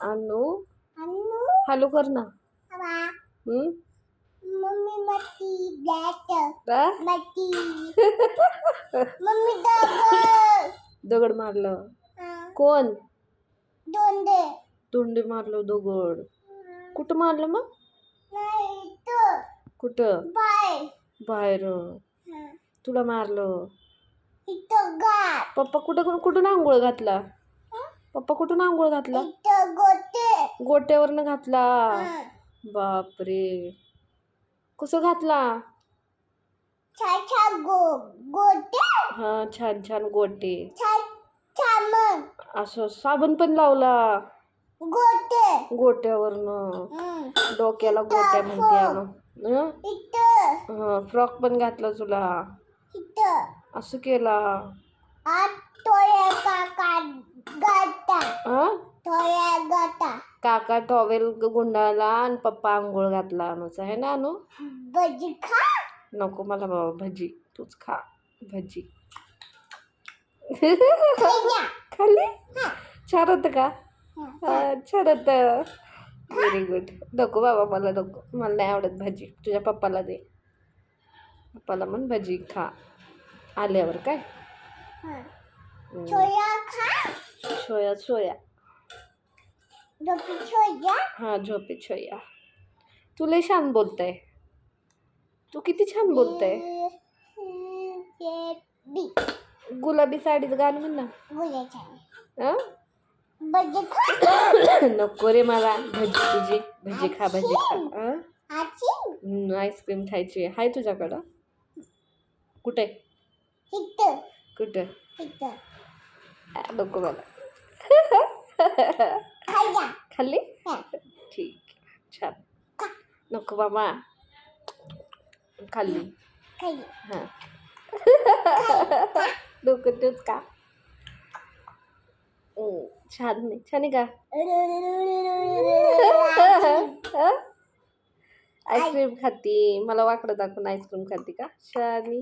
अनु? अनु? हॅलो कर ना? मम्मी मती बॅट? मती. मम्मी डबल दगड मारलं. कोण? दोन दे तोंडी मारलं दगड. कुठं मारलं मग? नाही तो कुठं? बाय बाहेर. तुला मारलं. इथं गात पप्पा कुठं कुठून आंघोळ घातला? पप्पा कुठून आंघोळ घातला? इथं गोट्यावरनं घातला. बापरे. कसं घातला? छा छा गो गोटे. हा छान छान गोटे. छा छामन असं साबण पण लावला. गोटे. गोट्यावरनं. डोक्याला गोट्या म्हणते फ्रॉक पण घातला तुला. असं केला. काका टॉवेल गुंडाळला आणि पप्पा आंघोळ घातला अनुचा आहे ना अनु? भजी खा. नको मला बाबा भजी. तूच खा. भजी. हा. छान होतं का छान होतं व्हेरी गुड नको बाबा मला नको. मला नाही आवडत भाजी. तुझ्या पप्पाला दे. पप्पाला म्हण भजी खा. आल्यावर काय? सोया सोया. हां झोपे छोया. तू लय छान बोलतंय. तू किती छान बोलतंय. गुलाबी साडीत गाणं म्हण ना. हं? नको रे मला. भजी तुझी भजी खा भजी खा. आईस्क्रीम खायची. आहे हाय तुझ्याकडं. कुठे? कुठं? नको मला. खाल्ली? हा. ठीक छान. नको बाबा. खाल्ली. हां. डोकं तेच का? छान नाही छान आहे का? आईस्क्रीम खाती. मला वाकडं दाखवून आईस्क्रीम खाती का? शानी.